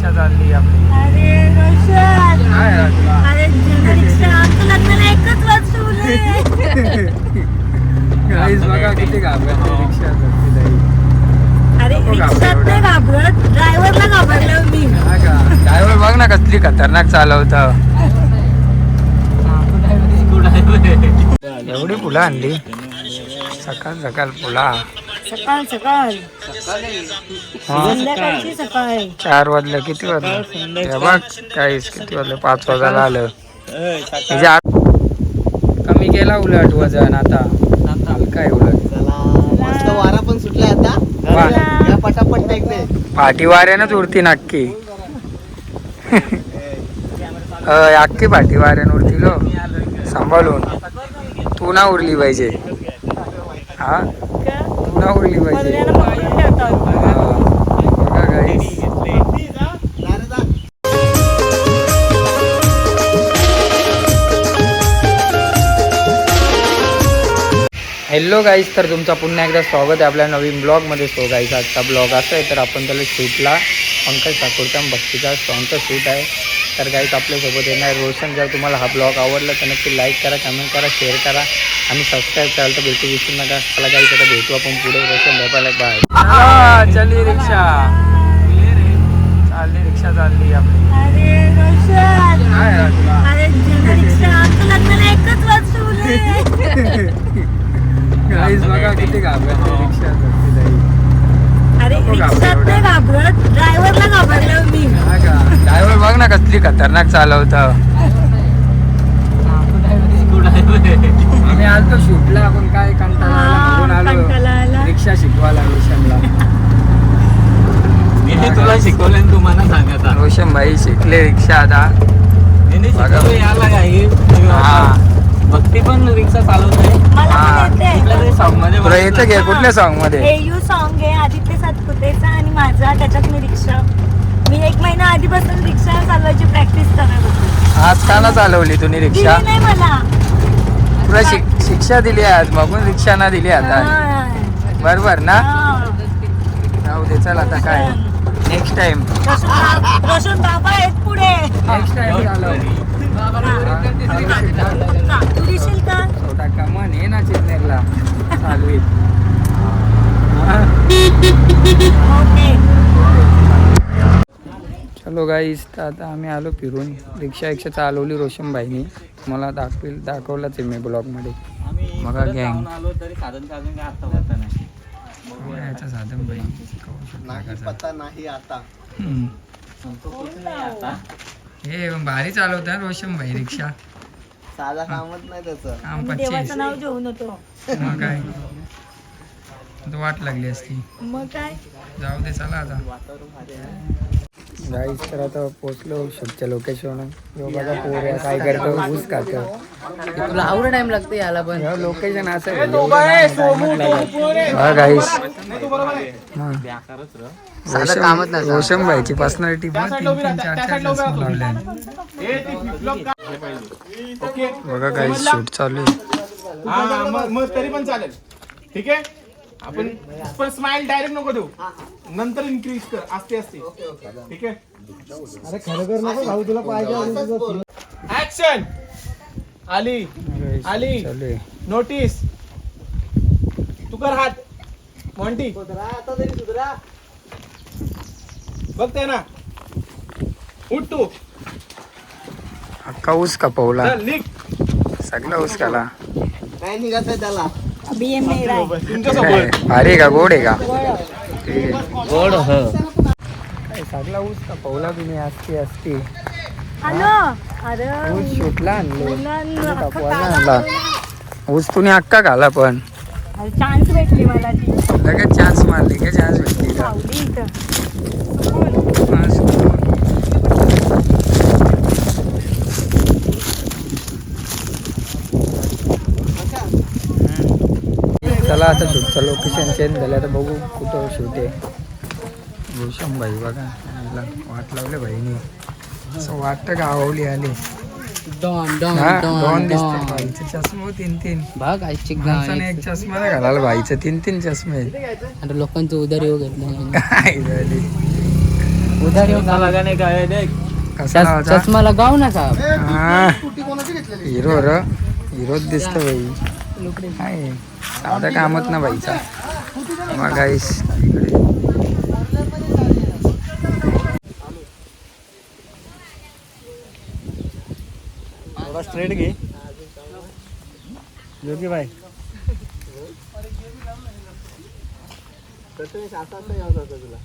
रिक्षा चालली आपली अरे रोशन काय आमचं लग्नाला एकच वर्ष बघा किती घाबरते रिक्षा चालती ताई. अरे नको रिक्षात घाबरू नाही घाबरत ड्रायव्हरला घाबरलं मी. हा का? ड्रायव्हर बघ ना कसली खतरनाक चालवत. एवढी फुलं आणली. सकाळ सकाळ फुला. सकाळ सकाळ. संध्याकाळची सकाळ. चार वाजलं किती वाजलं? हे बघ काहीच किती वाजलं? पाच वाजायला आलं. म्हणजे कमी केला उलट वजन आता. हलका आहे उलट. मस्त वारा पण सुटला आता. वा. या पटापट टेकते पाठी वाऱ्यानंच उरती नक्की अय, अख्खी पाठी वाऱ्यानं उरती लो सांभाळून. तू ना उरली पाहिजे. हा? ना उरली पाहिजे. बघा. हॅलो गाईज तर तुमचं पुन्हा एकदा स्वागत आहे आपल्या नवीन ब्लॉगमध्ये सो गाईज आजचा ब्लॉग असा आहे तर आपण त्याला शूटला पंकज ठाकूरचा भक्तीचा सॉंगचा शूट आहे तर गाईज आपल्यासोबत येणार रोशन. जर तुम्हाला हा ब्लॉग आवडला तर नक्की लाईक करा कमेंट करा शेअर करा आणि सबस्क्राईब करायला तर बिलकुल विसरू नका. चला गाईज आता भेटू आपण पुढे. रोशन भेटायला बाय चली रिक्षा. चालली रिक्षा चालली आपली. बघा किती घाबरते रिक्षा. अरे घाबरत ड्रायव्हरला घाबरलं मी हा का ड्रायव्हर बघ ना कसली खतरनाक चालवत. आम्ही आलतो शूटला आपण काय कंटाळा आला म्हणून कंटाळा आलो. आला. रिक्षा शिकवायला रोशनला. मी तुला शिकवले तू मला सांगता रोशन भाई शिकले रिक्षा आता. हा. भक्ती पण रिक्षा चालवते. हा, कुठल्या song मध्ये हे सॉन्ग आहे आदित्य सातपुतेचा आणि माझा त्याच्यात मी रिक्षा. मी एक महिना आधीपासून रिक्षा चालवायची प्रॅक्टिस करत होती. आज का ना चालवली तुम्ही रिक्षा? दिली नाही मला. तुला शिक- शिक्षा दिली आज मगून रिक्षा ना दिली आता. बरोबर ना. जाऊ दे चल आता काय? नेक्स्ट टाइम रोशन बाबा आहेत पुढे. नेक्स्ट टाइम चालव? तू दिशील का? छोटा कमन ये ना चिरनेरला. चालू आहे. ओके. चलो गाईस तर आता आम्ही आलो फिरून. रिक्षा रिक्षा चालवली रोशनबाईनी. मला दाखवेल दाखवलाच आहे मी ब्लॉगमध्ये. आलो तरी साधन साधन काय आता होता नाही. याचा साधन बाई. नाही पत्ता नाही आता. हम्म. संतो कुछ नाही आता? हे भारी चालवता रोशनबाई रिक्षा. साधा कामच नाही त्याचं. काम आम्ही पच्चीस. देवाचं नाव घेऊन होतो. मग काय? तो वाट लागली असती. मग काय? जाऊ दे चला आता. गाईस तर आता पोचलो शूटच्या लोकेशन बघा पोऱ्या काय करतो ऊस खातो. तुला आवड टाइम लागते याला पण. लोकेशन असं. हा गाईस हा. रोशन रोशन भाईची पर्सनॅलिटी बघा काही शूट चालू आहे. मग मग तरी पण चालेल. ठीक आहे? आपण पण स्माइल डायरेक्ट नको देऊ. नंतर इन्क्रीज कर. असते असते. ठीक आहे? अरे खरं कर नको. भाऊ तुला पाहिजे ऍक्शन आली. आली. नोटीस तू कर हात. मॉन्टी बघते ना. उठ तू. अख्खा ऊस कपवला सगळा ऊस खाला नाही निघायचं त्याला? आहे का गोड आहे का गोड हो सगळा ऊस कपवला तुम्ही असती असती हॅलो अरे ऊस शूटला आणले ऊस तुम्ही अक्का घाला पण अरे चान्स भेटली मला लगेच चान्स मारली का चान्स भेटली का सावली इथं हा, सुकून. हम्म. चला आता शूटचं लोकेशन चेंज झालं आता बघू कुठं शूट आहे. भूषण भाई बघा वाट लावले भाईनी असं वाटतं का आवली आली डॉन भाईचे चष्मा तीन तीन. बघ आजची माणसाने एक चष्मा नाही घालायला भाईचे तीन तीन चष्मे. आणि लोकांचं उदारी घेतलं काय झाली. उधार झाला का नाही काय? चष्मा लगाव ना साहेब. हा. हिरो हिरोच दिसतो बाई. काय साधा कामच ना बाईचा. मग इकडे. थोडा स्ट्रेट घे. होता तुला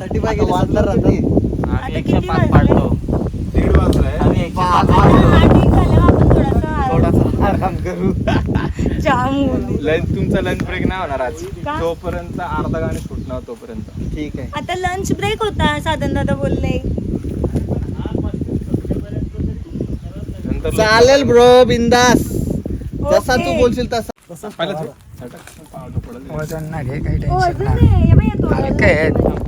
थर्टी फाय आता किती वाजले? दीड वाजलाय आम्ही एकशे पाच आठ एक झाल्यावर आपण थोडासा आराम- थोडासा आराम करू जाम. लंच तुमचा लंच ब्रेक नाही होणार आज का? जोपर्यंत अर्धा गाणी सुटणार तोपर्यंत ठीक आहे आता लंच ब्रेक होता साधन दादा बोलले नंतर चालेल ब्रो बिंदास जसा तू. बोलशील तसा पहिलं थोडं. छटक. पावलं पडलं. वजन ना घे काही हो टेन्शन अजून नाही नाही. हे. हलकं आहे. काढायला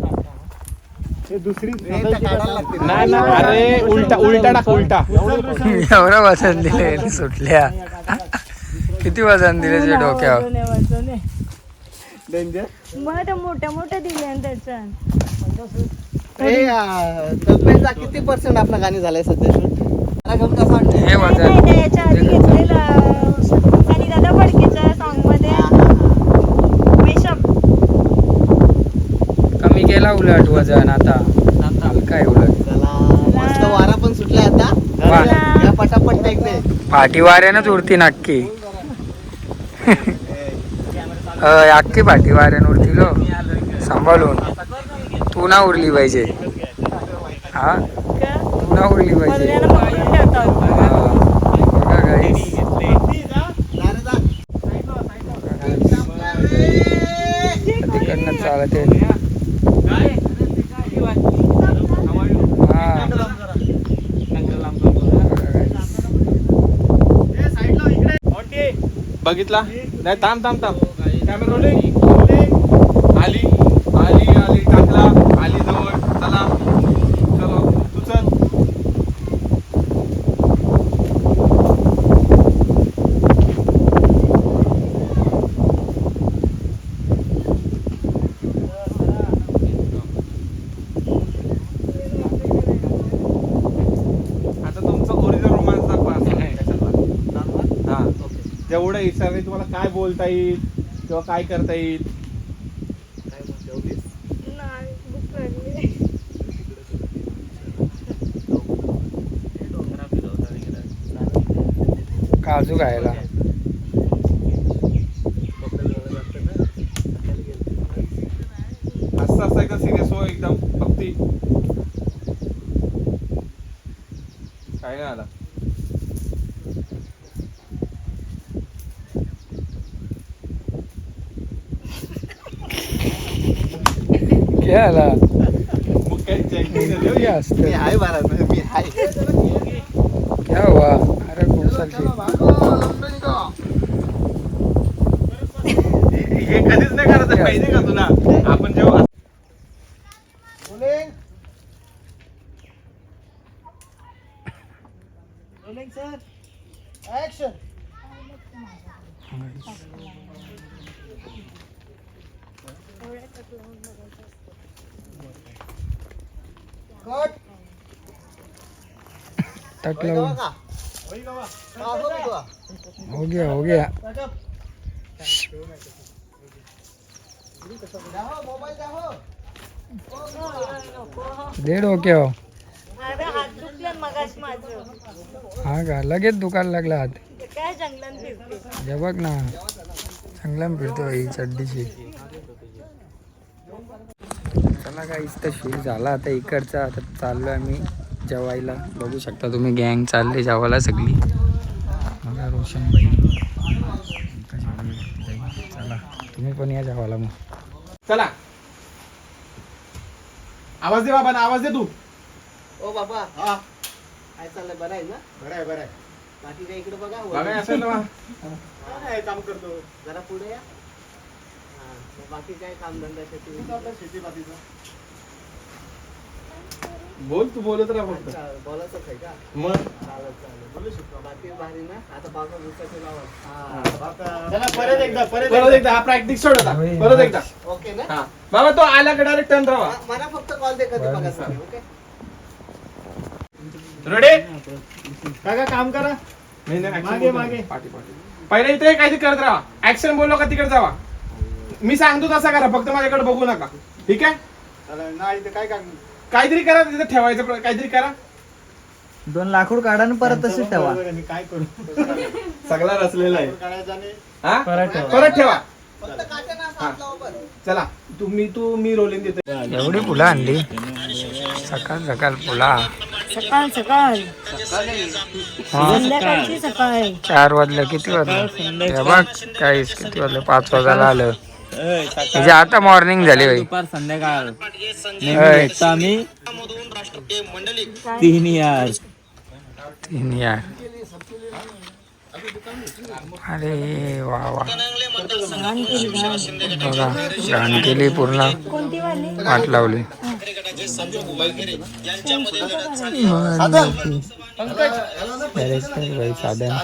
लागते नाही ना अरे उलटा उलटा टाक उलटा. एवढं वजन दिले सुटल्या. किती वजन दिले तुझ्या डोक्यावर? मोठ्या मोठ्या दिल्या तब्येतचा किती पर्सेंट आपलं गाणी झालंय सध्या? हे वजन नाही, नाही, याच्या आधी घेतलेला आणि दादा फडकेच्या सॉन्गमध्ये मेशअप कमी केला उलट वजन आता. हलका आहे उलट चला मस्त वारा पण सुटला आता. या पटापट पाठी वाऱ्यानंच उडती नक्की अय, अख्खी पाठी वाऱ्यानं उडती लो सांभाळून. तू ना उरली पाहिजे. हा? तू ना उरली पाहिजे. मधल्यानं पकडून ठेवतात हा. बघा guys. तिकडनं चालत. आहे हा. बघा guys. बघितला? नाही थांब थांब थांब. कॅमेरा रोलिंग आली आली आली टाकला आली जवळ चला चलो तू चल आता तुमचं ओरिजिनल रोमांस दाखवा असं नाही कशाला हा तुम्हाला काय बोलता येईल किंवा काय करता येईल? नाही, भूक लागली. काजू खायला. असं असं एकदम सिरियस हो एकदम भक्ती. काय नाही आला. आला असतं? मी आहे क्या हुआ अरे हे कधीच नाही करायचं पाहिजे का तुला? आपण जेव्हा तट लावून का हा, हो? हो गया हो. गया हो, हो. दे मगाश माझं. हा का? लगेच दुखायला लागला हात. काय जंगलात हे बघ ना. चांगला फिरतो ही चड्डीची चला काय तर शूट झाला. आता इकडचा आता चाललो आम्ही. जेवायला. बघू शकता तुम्ही गँग चालले जेवायला सगळी. मला रोशन भाई चला तुम्ही पण या जेवायला मग. चला. आवाज दे बाबा आवाज दे तू. ओ बाबा. हा. काय चाललंय? बरं आहे ना? बरं आहे बरं आहे. बाकी काय इकडे बघा बघा असेल ना काय काम करतो. जरा पुढे या. हा, बाकी काय काम धंदा शेती शेती बोल तू बोलत राहा फक्त. बोलायचंच आहे का? मग? चालेल चालेल. बोलू शकतो. बाकी भारी ना. आता पावसा दिवसाची नाव चला परत एकदा परत एकदा. हा प्रॅक्टिस सोड आता. परत एकदा. ओके ना? हा. बाबा तो आला का डायरेक्ट टर्न राहा मला फक्त कॉल दे कधी बघा तुम्ही ओके? रेडी काका काम करा. मागे मागे. पाठी पाठी. पहिले इथे काहीतरी करत राहा. ऍक्शन बोललो का तिकडे जावा. मी सांगतो तसा करा फक्त माझ्याकडे बघू नका. ठीक आहे? काय काहीतरी करा तिथे ठेवायचं प्र- काहीतरी करा. दोन लाकूड काढा आणि परत तशीच ठेवा. सगळा रचलेला आहे. हा? परत ठेवा. फक्त हात लावा बरं. चला तुम्ही तू मी रोलिंग देतो एवढी फुलं आणली? सकाळ सकाळ फुला. सकाळ सकाळ. संध्याकाळची सकाळ. चार वाजलं किती वाजलं? हे बघ काहीच किती वाजलं? पाच वाजायला आलं. म्हणजे आता मॉर्निंग झाली बाई दुपार संध्याकाळ नेहमी अय. भेटतो आम्ही तीन यार तीन यार अरे वा वा बघा घाण केली पूर्ण वाट लावली साधन